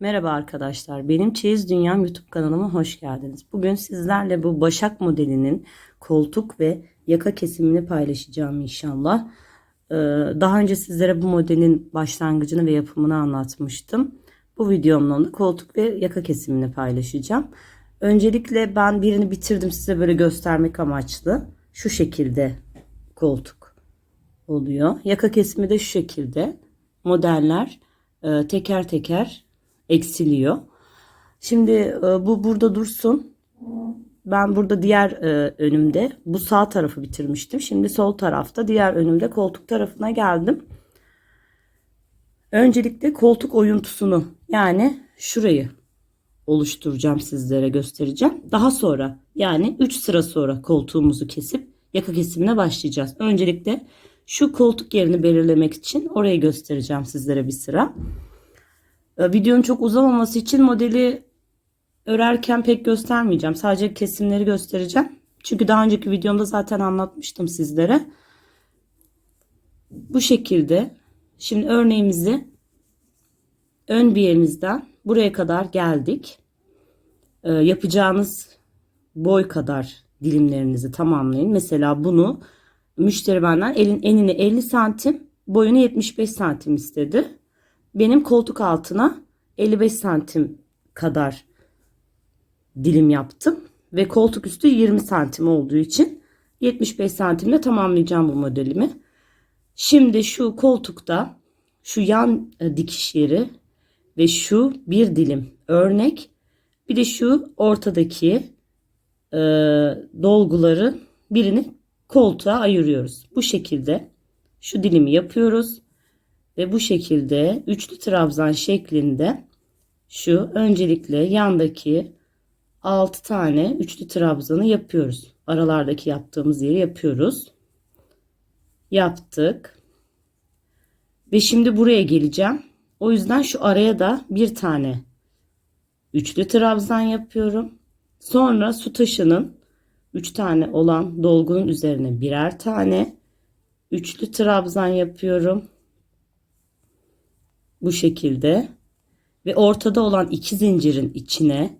Merhaba arkadaşlar. Benim Çeyiz Dünyam YouTube kanalıma hoş geldiniz. Bugün sizlerle bu Başak modelinin koltuk ve yaka kesimini paylaşacağım inşallah. Ee, Daha önce sizlere bu modelin başlangıcını ve yapımını anlatmıştım. Bu videomda da koltuk ve yaka kesimini paylaşacağım. Öncelikle ben birini bitirdim size böyle göstermek amaçlı. Şu şekilde koltuk oluyor. Yaka kesimi de şu şekilde. Modeller e, teker teker eksiliyor. Şimdi e, bu burada dursun. Ben burada diğer e, önümde bu sağ tarafı bitirmiştim. Şimdi sol tarafta diğer önümde koltuk tarafına geldim. Öncelikle koltuk oyuntusunu yani şurayı oluşturacağım sizlere göstereceğim. Daha sonra yani 3 sıra sonra koltuğumuzu kesip yaka kesimine başlayacağız. Öncelikle şu koltuk yerini belirlemek için orayı göstereceğim sizlere bir sıra. Ee, Videonun çok uzamaması için modeli örerken pek göstermeyeceğim. Sadece kesimleri göstereceğim. Çünkü daha önceki videomda zaten anlatmıştım sizlere. Bu şekilde şimdi örneğimizi ön bir buraya kadar geldik. Ee, yapacağınız boy kadar dilimlerinizi tamamlayın. Mesela bunu müşteri benden elin enini 50 santim, boyunu 75 santim istedi. Benim koltuk altına 55 santim kadar dilim yaptım ve koltuk üstü 20 santim olduğu için 75 santimle tamamlayacağım bu modelimi. Şimdi şu koltukta şu yan e, dikiş yeri ve şu bir dilim örnek bir de şu ortadaki e, dolguları birini koltuğa ayırıyoruz. Bu şekilde şu dilimi yapıyoruz ve bu şekilde üçlü trabzan şeklinde şu öncelikle yandaki 6 tane üçlü trabzanı yapıyoruz. Aralardaki yaptığımız yeri yapıyoruz. Yaptık. Ve şimdi buraya geleceğim. O yüzden şu araya da bir tane üçlü trabzan yapıyorum. Sonra su taşının 3 tane olan dolgunun üzerine birer tane üçlü trabzan yapıyorum. Bu şekilde ve ortada olan iki zincirin içine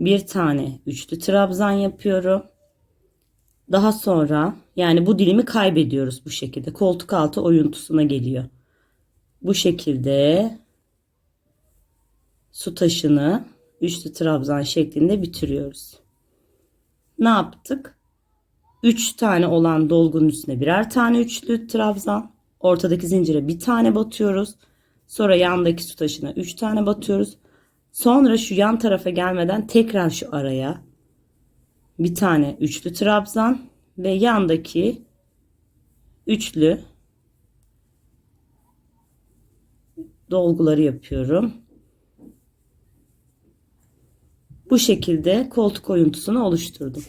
bir tane üçlü trabzan yapıyorum. Daha sonra yani bu dilimi kaybediyoruz bu şekilde. Koltuk altı oyuntusuna geliyor. Bu şekilde su taşını üçlü trabzan şeklinde bitiriyoruz. Ne yaptık? 3 tane olan dolgunun üstüne birer tane üçlü trabzan. Ortadaki zincire bir tane batıyoruz. Sonra yandaki su taşına 3 tane batıyoruz. Sonra şu yan tarafa gelmeden tekrar şu araya bir tane üçlü trabzan ve yandaki üçlü dolguları yapıyorum. Bu şekilde koltuk oyuntusunu oluşturdum.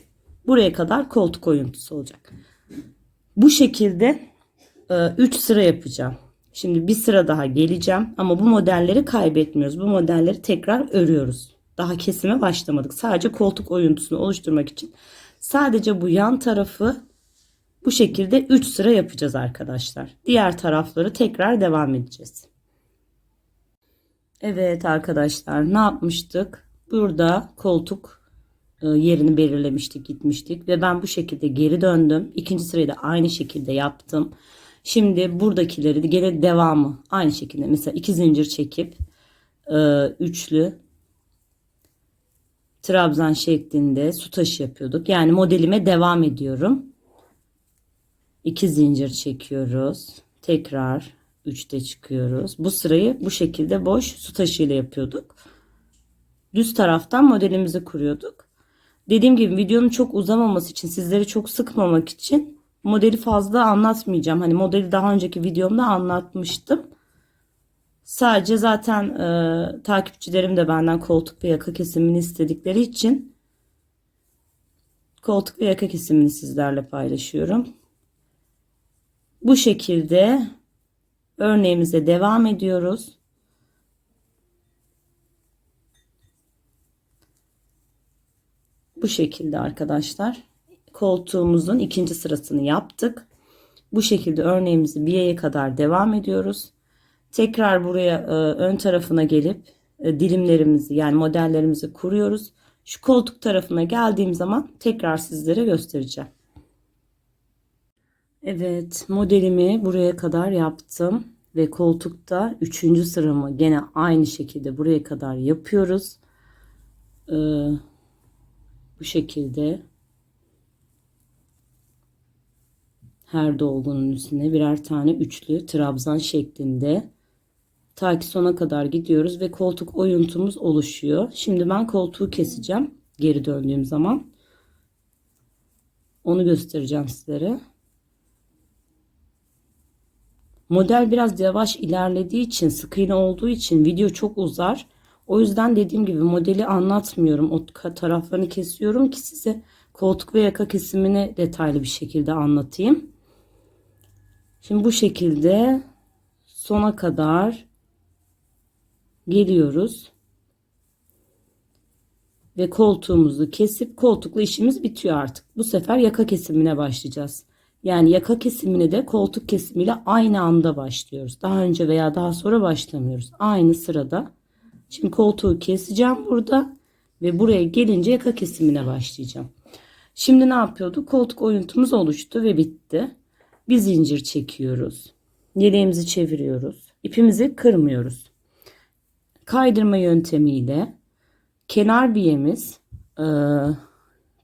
Buraya kadar koltuk oyuntusu olacak. Bu şekilde 3 sıra yapacağım. Şimdi bir sıra daha geleceğim ama bu modelleri kaybetmiyoruz. Bu modelleri tekrar örüyoruz. Daha kesime başlamadık. Sadece koltuk oyuntusunu oluşturmak için sadece bu yan tarafı bu şekilde 3 sıra yapacağız arkadaşlar. Diğer tarafları tekrar devam edeceğiz. Evet arkadaşlar ne yapmıştık? Burada koltuk e, yerini belirlemiştik gitmiştik ve ben bu şekilde geri döndüm. İkinci sırayı da aynı şekilde yaptım. Şimdi buradakileri gene devamı aynı şekilde mesela iki zincir çekip e, üçlü trabzan şeklinde su taşı yapıyorduk. Yani modelime devam ediyorum. İki zincir çekiyoruz. Tekrar üçte çıkıyoruz. Bu sırayı bu şekilde boş su taşı ile yapıyorduk. Düz taraftan modelimizi kuruyorduk. Dediğim gibi videonun çok uzamaması için sizleri çok sıkmamak için modeli fazla anlatmayacağım. Hani modeli daha önceki videomda anlatmıştım. Sadece zaten e, takipçilerim de benden koltuk ve yaka kesimini istedikleri için koltuk ve yaka kesimini sizlerle paylaşıyorum. Bu şekilde örneğimize devam ediyoruz. Bu şekilde arkadaşlar koltuğumuzun ikinci sırasını yaptık. Bu şekilde örneğimizi bir yere kadar devam ediyoruz. Tekrar buraya e, ön tarafına gelip e, dilimlerimizi yani modellerimizi kuruyoruz. Şu koltuk tarafına geldiğim zaman tekrar sizlere göstereceğim. Evet modelimi buraya kadar yaptım ve koltukta üçüncü sıramı gene aynı şekilde buraya kadar yapıyoruz. Ee, bu şekilde her dolgunun üstüne birer tane üçlü trabzan şeklinde ta ki sona kadar gidiyoruz ve koltuk oyuntumuz oluşuyor. Şimdi ben koltuğu keseceğim geri döndüğüm zaman. Onu göstereceğim sizlere. Model biraz yavaş ilerlediği için, sık iğne olduğu için video çok uzar. O yüzden dediğim gibi modeli anlatmıyorum. O taraflarını kesiyorum ki size koltuk ve yaka kesimini detaylı bir şekilde anlatayım. Şimdi bu şekilde sona kadar geliyoruz. Ve koltuğumuzu kesip koltuklu işimiz bitiyor artık. Bu sefer yaka kesimine başlayacağız. Yani yaka kesimine de koltuk kesimiyle aynı anda başlıyoruz. Daha önce veya daha sonra başlamıyoruz. Aynı sırada. Şimdi koltuğu keseceğim burada ve buraya gelince yaka kesimine başlayacağım. Şimdi ne yapıyorduk? Koltuk oyuntumuz oluştu ve bitti. Bir zincir çekiyoruz. Yeleğimizi çeviriyoruz. İpimizi kırmıyoruz. Kaydırma yöntemiyle kenar biyemiz e,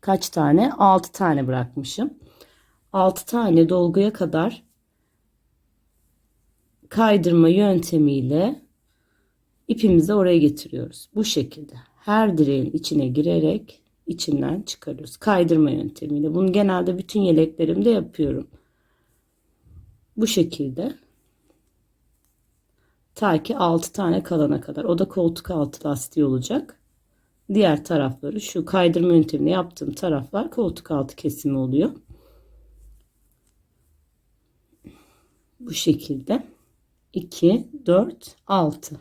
kaç tane? 6 tane bırakmışım. 6 tane dolguya kadar kaydırma yöntemiyle ipimizi oraya getiriyoruz. Bu şekilde her direğin içine girerek içinden çıkarıyoruz. Kaydırma yöntemiyle. Bunu genelde bütün yeleklerimde yapıyorum. Bu şekilde. Ta ki 6 tane kalana kadar. O da koltuk altı lastiği olacak. Diğer tarafları şu kaydırma yöntemini yaptığım taraflar koltuk altı kesimi oluyor. Bu şekilde. 2, 4, 6.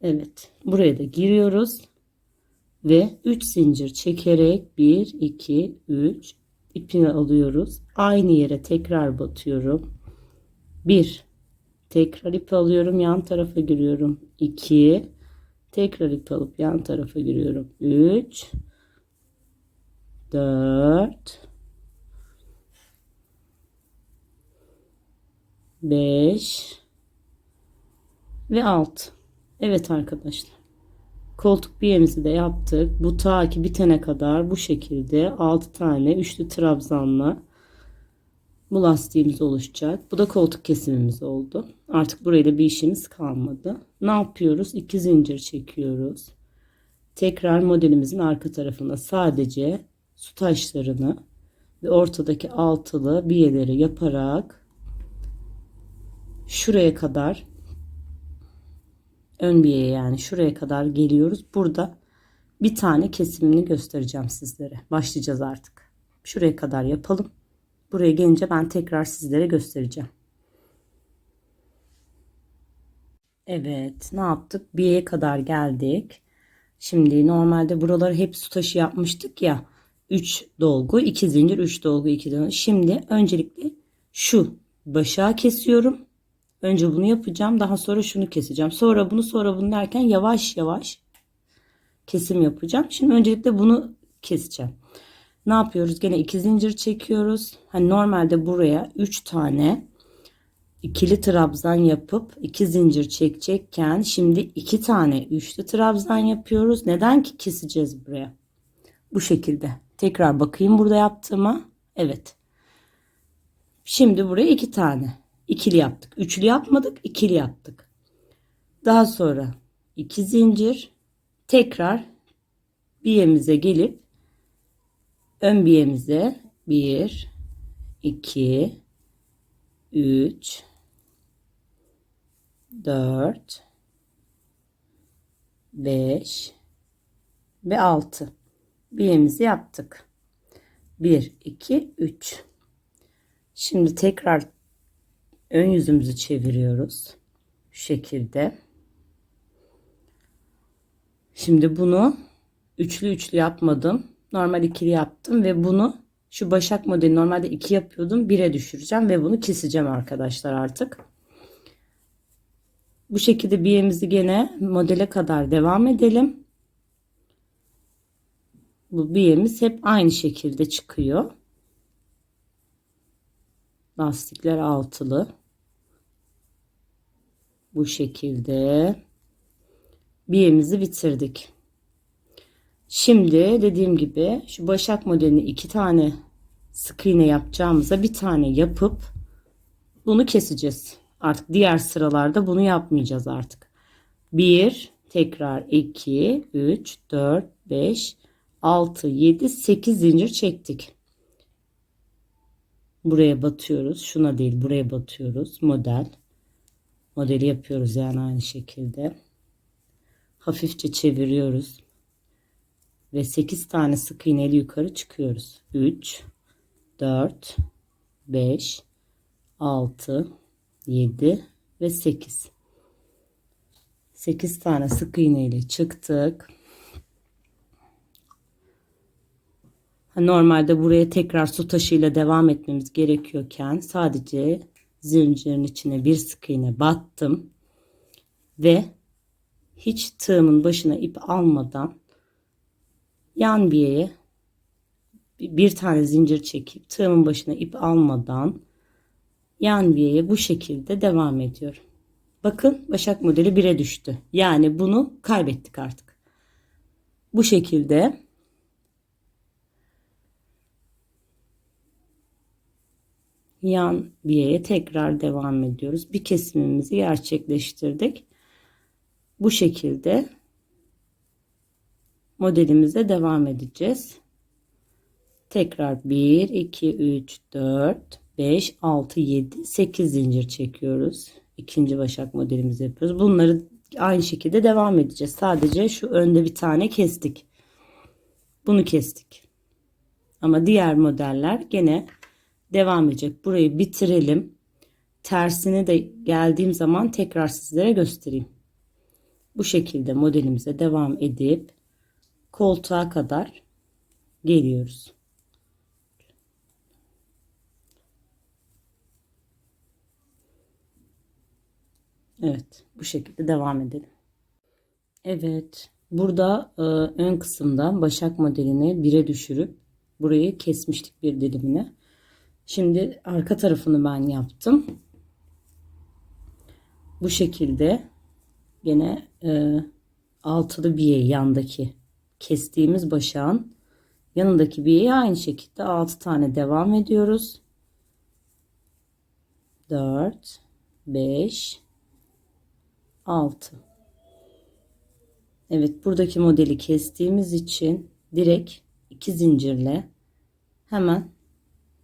Evet. Buraya da giriyoruz. Ve 3 zincir çekerek 1, 2, 3 ipini alıyoruz. Aynı yere tekrar batıyorum. 1. Tekrar ip alıyorum. Yan tarafa giriyorum. 2. Tekrar ip alıp yan tarafa giriyorum. 3. 4. 5 ve 6. Evet arkadaşlar. Koltuk biyemizi de yaptık. Bu ta ki bitene kadar bu şekilde 6 tane üçlü trabzanla bu lastiğimiz oluşacak. Bu da koltuk kesimimiz oldu. Artık burayla bir işimiz kalmadı. Ne yapıyoruz? 2 zincir çekiyoruz. Tekrar modelimizin arka tarafına sadece su taşlarını ve ortadaki altılı biyeleri yaparak şuraya kadar ön biye yani şuraya kadar geliyoruz. Burada bir tane kesimini göstereceğim sizlere. Başlayacağız artık. Şuraya kadar yapalım. Buraya gelince ben tekrar sizlere göstereceğim. Evet ne yaptık? Biye'ye kadar geldik. Şimdi normalde buraları hep su taşı yapmıştık ya. 3 dolgu, 2 zincir, 3 dolgu, 2 dolgu. Şimdi öncelikle şu başa kesiyorum. Önce bunu yapacağım. Daha sonra şunu keseceğim. Sonra bunu sonra bunu derken yavaş yavaş kesim yapacağım. Şimdi öncelikle bunu keseceğim. Ne yapıyoruz? Gene iki zincir çekiyoruz. Hani normalde buraya 3 tane ikili trabzan yapıp iki zincir çekecekken şimdi iki tane üçlü trabzan yapıyoruz. Neden ki keseceğiz buraya? Bu şekilde. Tekrar bakayım burada yaptığıma. Evet. Şimdi buraya iki tane ikili yaptık. Üçlü yapmadık, ikili yaptık. Daha sonra iki zincir tekrar biyemize gelip ön biyemize 1 2 3 4 5 ve 6 biyemizi yaptık. 1 2 3 Şimdi tekrar ön yüzümüzü çeviriyoruz. Şu şekilde. Şimdi bunu üçlü üçlü yapmadım. Normal ikili yaptım ve bunu şu başak modeli normalde iki yapıyordum. Bire düşüreceğim ve bunu keseceğim arkadaşlar artık. Bu şekilde biyemizi gene modele kadar devam edelim. Bu biyemiz hep aynı şekilde çıkıyor. Lastikler altılı. Bu şekilde biyemizi bitirdik. Şimdi dediğim gibi şu başak modelini iki tane sık iğne yapacağımıza bir tane yapıp bunu keseceğiz. Artık diğer sıralarda bunu yapmayacağız artık. 1 tekrar 2 3 4 5 6 7 8 zincir çektik. Buraya batıyoruz. Şuna değil buraya batıyoruz. Model. Modeli yapıyoruz yani aynı şekilde. Hafifçe çeviriyoruz. Ve 8 tane sık iğneli yukarı çıkıyoruz. 3 4 5 6 7 ve 8 8 tane sık iğne ile çıktık normalde buraya tekrar su taşıyla devam etmemiz gerekiyorken sadece zincirin içine bir sık iğne battım. Ve hiç tığımın başına ip almadan yan biyeye bir tane zincir çekip tığımın başına ip almadan yan viyeye bu şekilde devam ediyorum. Bakın başak modeli 1'e düştü. Yani bunu kaybettik artık. Bu şekilde yan viyeye tekrar devam ediyoruz. Bir kesimimizi gerçekleştirdik. Bu şekilde modelimize devam edeceğiz. Tekrar 1, 2, 3, 4, 5, 6, 7, 8 zincir çekiyoruz. İkinci başak modelimizi yapıyoruz. Bunları aynı şekilde devam edeceğiz. Sadece şu önde bir tane kestik. Bunu kestik. Ama diğer modeller gene devam edecek. Burayı bitirelim. Tersine de geldiğim zaman tekrar sizlere göstereyim. Bu şekilde modelimize devam edip koltuğa kadar geliyoruz. Evet bu şekilde devam edelim. Evet burada e, ön kısımda başak modelini 1'e düşürüp burayı kesmiştik bir dilimine. Şimdi arka tarafını ben yaptım. Bu şekilde gene e, altılı biye yandaki kestiğimiz başağın yanındaki biyeye aynı şekilde 6 tane devam ediyoruz. 4 5 6 Evet buradaki modeli kestiğimiz için direkt iki zincirle hemen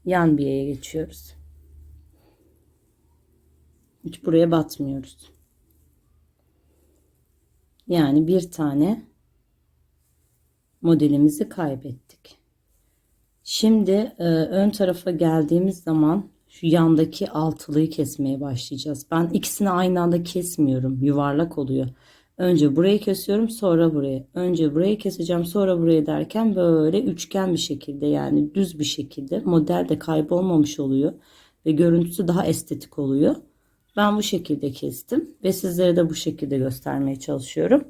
yan biyeye geçiyoruz. Hiç buraya batmıyoruz. Yani bir tane modelimizi kaybettik. Şimdi e, ön tarafa geldiğimiz zaman şu yandaki altılıyı kesmeye başlayacağız. Ben ikisini aynı anda kesmiyorum. Yuvarlak oluyor. Önce burayı kesiyorum sonra buraya. Önce burayı keseceğim sonra buraya derken böyle üçgen bir şekilde yani düz bir şekilde model de kaybolmamış oluyor. Ve görüntüsü daha estetik oluyor. Ben bu şekilde kestim ve sizlere de bu şekilde göstermeye çalışıyorum.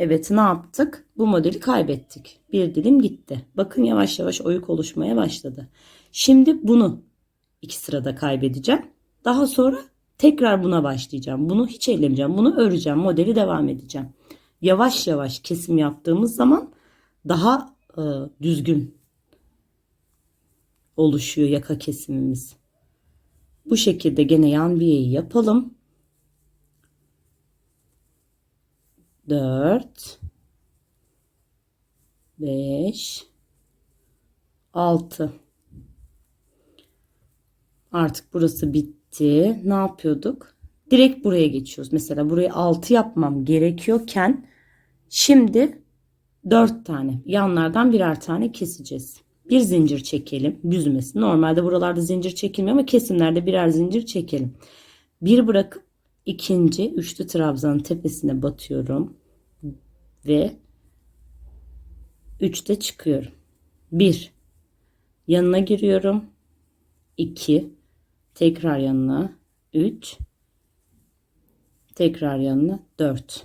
Evet ne yaptık? Bu modeli kaybettik. Bir dilim gitti. Bakın yavaş yavaş oyuk oluşmaya başladı. Şimdi bunu iki sırada kaybedeceğim. Daha sonra tekrar buna başlayacağım. Bunu hiç ellemeyeceğim. Bunu öreceğim. Modeli devam edeceğim. Yavaş yavaş kesim yaptığımız zaman daha e, düzgün oluşuyor yaka kesimimiz. Bu şekilde gene yan biyeyi yapalım. 4 5 6 Artık burası bitti. Ne yapıyorduk? Direkt buraya geçiyoruz. Mesela burayı 6 yapmam gerekiyorken şimdi 4 tane yanlardan birer tane keseceğiz. Bir zincir çekelim büzmesi. Normalde buralarda zincir çekilmiyor ama kesimlerde birer zincir çekelim. Bir bırakıp ikinci üçlü trabzanın tepesine batıyorum ve 3'te çıkıyorum. 1 yanına giriyorum. 2 tekrar yanına 3 Tekrar yanına 4.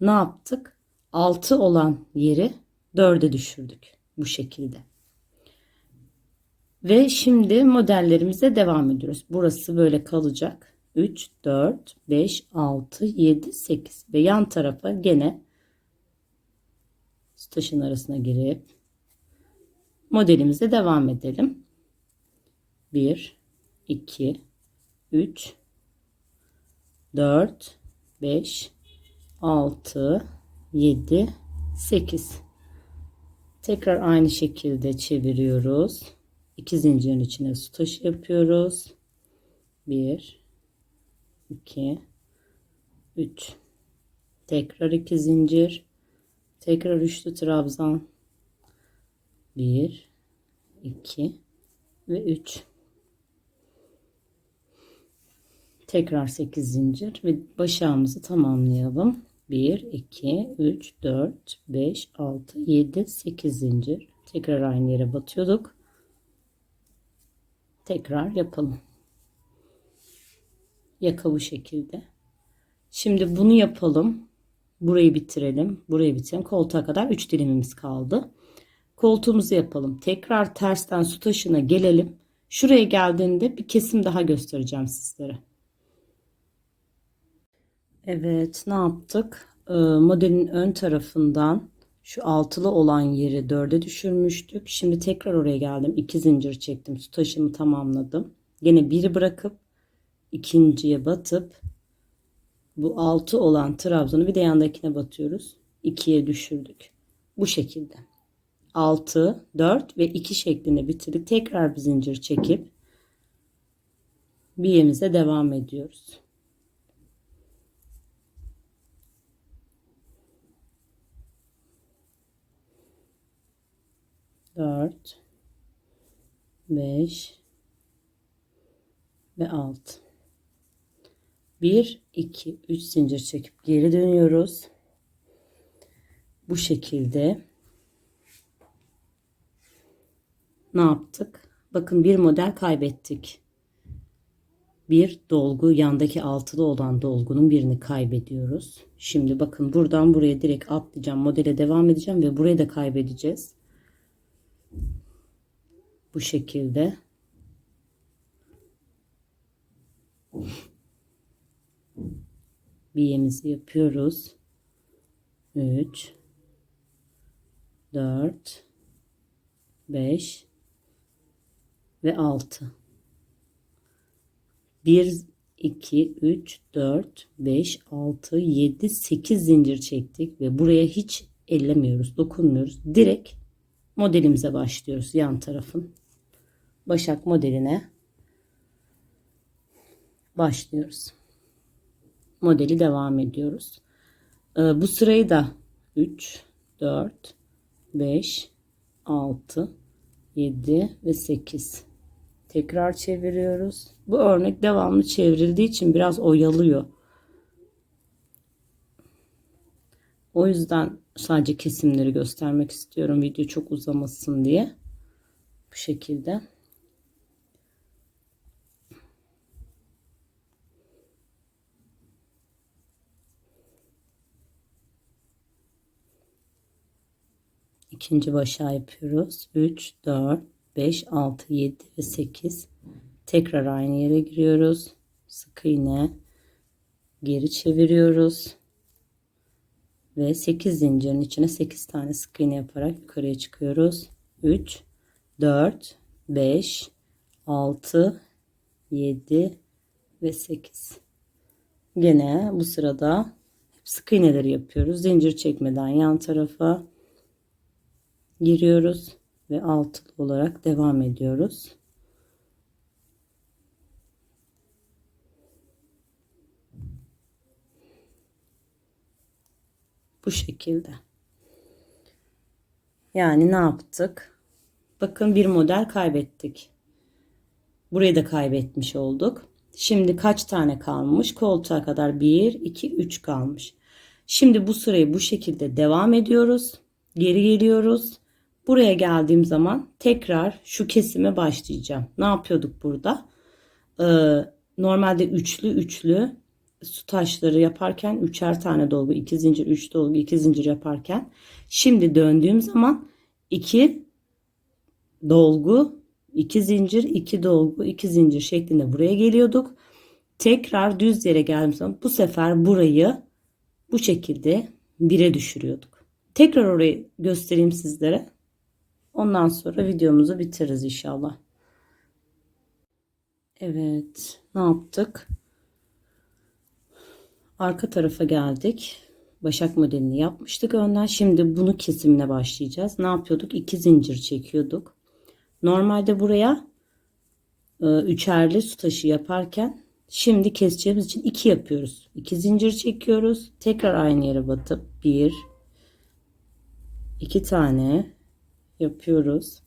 Ne yaptık? 6 olan yeri 4'e düşürdük. Bu şekilde. Ve şimdi modellerimize devam ediyoruz. Burası böyle kalacak. 3, 4, 5, 6, 7, 8 ve yan tarafa gene taşın arasına girip modelimize devam edelim. 1, 2, 3, 4, 5, 6, 7, 8. Tekrar aynı şekilde çeviriyoruz. İki zincirin içine su taşı yapıyoruz. 1, 2, 3. Tekrar iki zincir. Tekrar üçlü trabzan. 1, 2 ve 3. Tekrar 8 zincir ve başağımızı tamamlayalım. 1, 2, 3, 4, 5, 6, 7, 8 zincir. Tekrar aynı yere batıyorduk. Tekrar yapalım. Yaka bu şekilde. Şimdi bunu yapalım. Burayı bitirelim. Burayı bitirelim. Koltuğa kadar 3 dilimimiz kaldı. Koltuğumuzu yapalım. Tekrar tersten su taşına gelelim. Şuraya geldiğinde bir kesim daha göstereceğim sizlere. Evet ne yaptık? Ee, modelin ön tarafından şu altılı olan yeri dörde düşürmüştük. Şimdi tekrar oraya geldim. İki zincir çektim. Su taşımı tamamladım. Yine biri bırakıp ikinciye batıp bu altı olan trabzanı bir de yandakine batıyoruz. 2'ye düşürdük. Bu şekilde. 6, 4 ve 2 şeklinde bitirdik. Tekrar bir zincir çekip biyemize devam ediyoruz. Dört, beş ve altı. 1 2 3 zincir çekip geri dönüyoruz. Bu şekilde ne yaptık? Bakın bir model kaybettik. Bir dolgu yandaki altılı olan dolgunun birini kaybediyoruz. Şimdi bakın buradan buraya direkt atlayacağım. Modele devam edeceğim ve burayı da kaybedeceğiz. Bu şekilde. Biyemizi yapıyoruz. 3 4 5 ve 6 1 2 3 4 5 6 7 8 zincir çektik ve buraya hiç ellemiyoruz dokunmuyoruz. Direkt modelimize başlıyoruz yan tarafın. Başak modeline başlıyoruz modeli devam ediyoruz. Ee, bu sırayı da 3, 4, 5, 6, 7 ve 8. Tekrar çeviriyoruz. Bu örnek devamlı çevrildiği için biraz oyalıyor. O yüzden sadece kesimleri göstermek istiyorum. Video çok uzamasın diye. Bu şekilde. İkinci başa yapıyoruz. 3, 4, 5, 6, 7 ve 8. Tekrar aynı yere giriyoruz. Sık iğne. Geri çeviriyoruz. Ve 8 zincirin içine 8 tane sık iğne yaparak yukarıya çıkıyoruz. 3, 4, 5, 6, 7 ve 8. Gene bu sırada sık iğneleri yapıyoruz. Zincir çekmeden yan tarafa giriyoruz ve altılı olarak devam ediyoruz. Bu şekilde. Yani ne yaptık? Bakın bir model kaybettik. Burayı da kaybetmiş olduk. Şimdi kaç tane kalmış? Koltuğa kadar 1, 2, 3 kalmış. Şimdi bu sırayı bu şekilde devam ediyoruz. Geri geliyoruz. Buraya geldiğim zaman tekrar şu kesime başlayacağım. Ne yapıyorduk burada? Ee, normalde üçlü üçlü su taşları yaparken üçer tane dolgu, iki zincir, üç dolgu, iki zincir yaparken şimdi döndüğüm zaman iki dolgu, iki zincir, iki dolgu, iki zincir şeklinde buraya geliyorduk. Tekrar düz yere geldiğim zaman bu sefer burayı bu şekilde bire düşürüyorduk. Tekrar orayı göstereyim sizlere. Ondan sonra videomuzu bitiririz inşallah. Evet, ne yaptık? Arka tarafa geldik. Başak modelini yapmıştık önden. Şimdi bunu kesimine başlayacağız. Ne yapıyorduk? İki zincir çekiyorduk. Normalde buraya e, üçerli su taşı yaparken şimdi keseceğimiz için iki yapıyoruz. İki zincir çekiyoruz. Tekrar aynı yere batıp bir, iki tane yapıyoruz.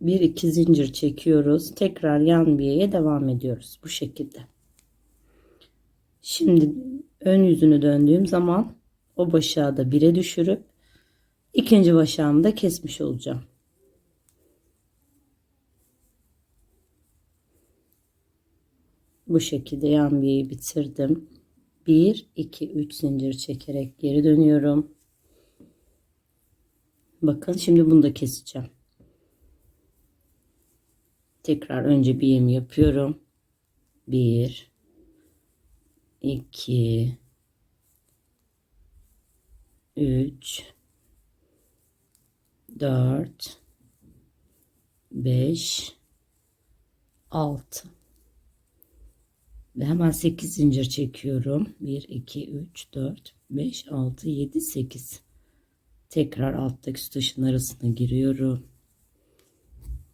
Bir iki zincir çekiyoruz. Tekrar yan bir devam ediyoruz. Bu şekilde. Şimdi ön yüzünü döndüğüm zaman o başağı da bire düşürüp ikinci başağımı da kesmiş olacağım. Bu şekilde yan bir bitirdim. 1 2 3 zincir çekerek geri dönüyorum. Bakın şimdi bunu da keseceğim. Tekrar önce bir yemi yapıyorum. 1 2 3 4 5 6 ve hemen 8 zincir çekiyorum. 1 2 3 4 5 6 7 8 tekrar alttaki su taşın arasına giriyorum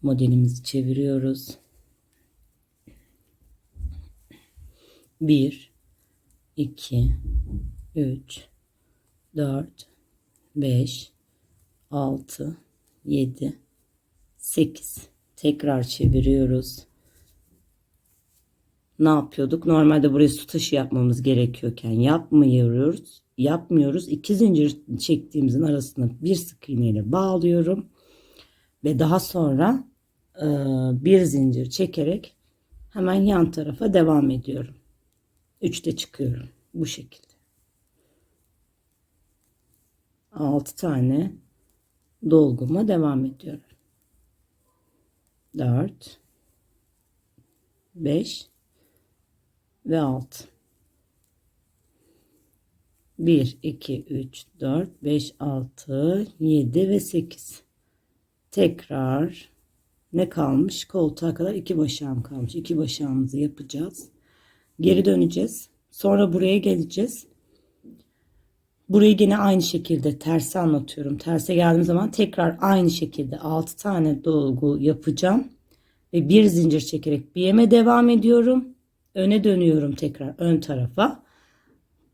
modelimizi çeviriyoruz. 1 2 3 4 5 6 7 8 tekrar çeviriyoruz. Ne yapıyorduk? Normalde buraya su taşı yapmamız gerekiyorken yapmıyoruz. Yapmıyoruz. İki zincir çektiğimizin arasına bir sık iğneyle bağlıyorum ve daha sonra e, bir zincir çekerek hemen yan tarafa devam ediyorum. Üçte çıkıyorum bu şekilde. 6 tane dolguma devam ediyorum. 4 5 ve 6 1 2 3 4 5 6 7 ve 8 tekrar ne kalmış? Koltuğa kadar iki başağım kalmış. İki başağımızı yapacağız. Geri döneceğiz. Sonra buraya geleceğiz. Burayı yine aynı şekilde tersi anlatıyorum. Terse geldiğim zaman tekrar aynı şekilde 6 tane dolgu yapacağım. Ve bir zincir çekerek bir yeme devam ediyorum. Öne dönüyorum tekrar ön tarafa.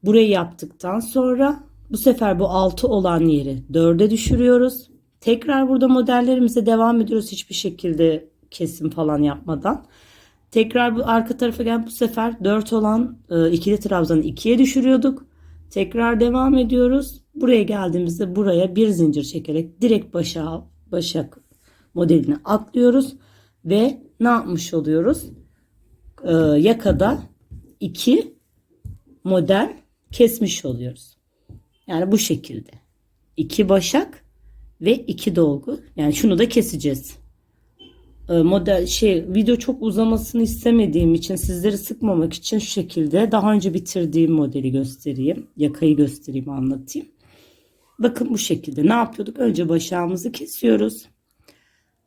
Burayı yaptıktan sonra bu sefer bu 6 olan yeri 4'e düşürüyoruz. Tekrar burada modellerimize devam ediyoruz hiçbir şekilde kesim falan yapmadan. Tekrar bu arka tarafa gel bu sefer 4 olan e, ikili trabzanı 2'ye düşürüyorduk. Tekrar devam ediyoruz. Buraya geldiğimizde buraya bir zincir çekerek direkt başa başak modelini atlıyoruz ve ne yapmış oluyoruz? Ee, yakada iki model kesmiş oluyoruz. Yani bu şekilde. iki başak ve iki dolgu. Yani şunu da keseceğiz. Ee, model şey video çok uzamasını istemediğim için sizleri sıkmamak için şu şekilde daha önce bitirdiğim modeli göstereyim. Yakayı göstereyim anlatayım. Bakın bu şekilde ne yapıyorduk? Önce başağımızı kesiyoruz.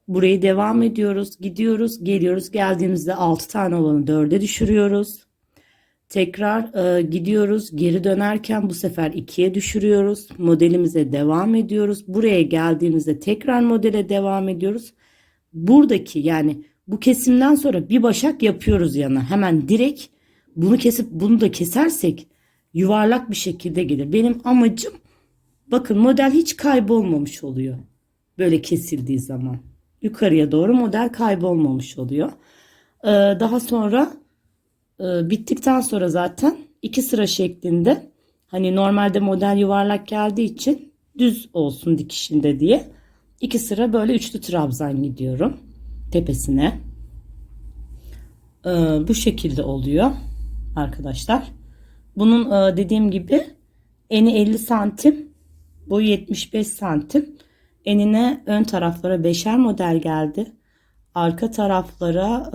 Burayı devam ediyoruz. Gidiyoruz, geliyoruz. Geldiğimizde 6 tane olanı 4'e düşürüyoruz. Tekrar e, gidiyoruz. Geri dönerken bu sefer 2'ye düşürüyoruz. Modelimize devam ediyoruz. Buraya geldiğimizde tekrar modele devam ediyoruz. Buradaki yani bu kesimden sonra bir başak yapıyoruz yana. Hemen direkt bunu kesip bunu da kesersek yuvarlak bir şekilde gelir. Benim amacım bakın model hiç kaybolmamış oluyor. Böyle kesildiği zaman. Yukarıya doğru model kaybolmamış oluyor. Ee, daha sonra e, bittikten sonra zaten iki sıra şeklinde hani normalde model yuvarlak geldiği için düz olsun dikişinde diye iki sıra böyle üçlü trabzan gidiyorum tepesine. Ee, bu şekilde oluyor arkadaşlar. Bunun e, dediğim gibi eni 50 santim, boyu 75 santim. Enine ön taraflara beşer model geldi. Arka taraflara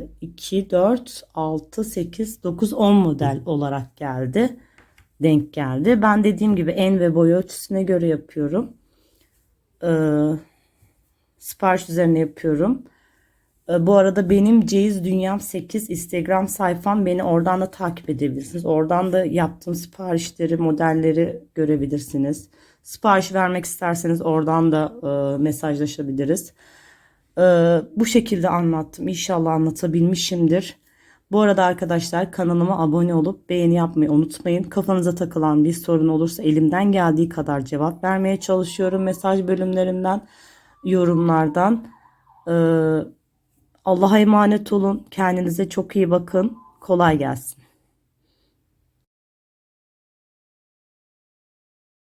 e, 2, 4, 6, 8, 9, 10 model olarak geldi. Denk geldi. Ben dediğim gibi en ve boy ölçüsüne göre yapıyorum. Ee, sipariş üzerine yapıyorum. Ee, Bu arada benim Ceyiz Dünyam 8 Instagram sayfam beni oradan da takip edebilirsiniz. Oradan da yaptığım siparişleri, modelleri görebilirsiniz. Sipariş vermek isterseniz oradan da e, mesajlaşabiliriz. Ee, bu şekilde anlattım. İnşallah anlatabilmişimdir. Bu arada arkadaşlar kanalıma abone olup beğeni yapmayı unutmayın. Kafanıza takılan bir sorun olursa elimden geldiği kadar cevap vermeye çalışıyorum. Mesaj bölümlerinden, yorumlardan. Ee, Allah'a emanet olun. Kendinize çok iyi bakın. Kolay gelsin.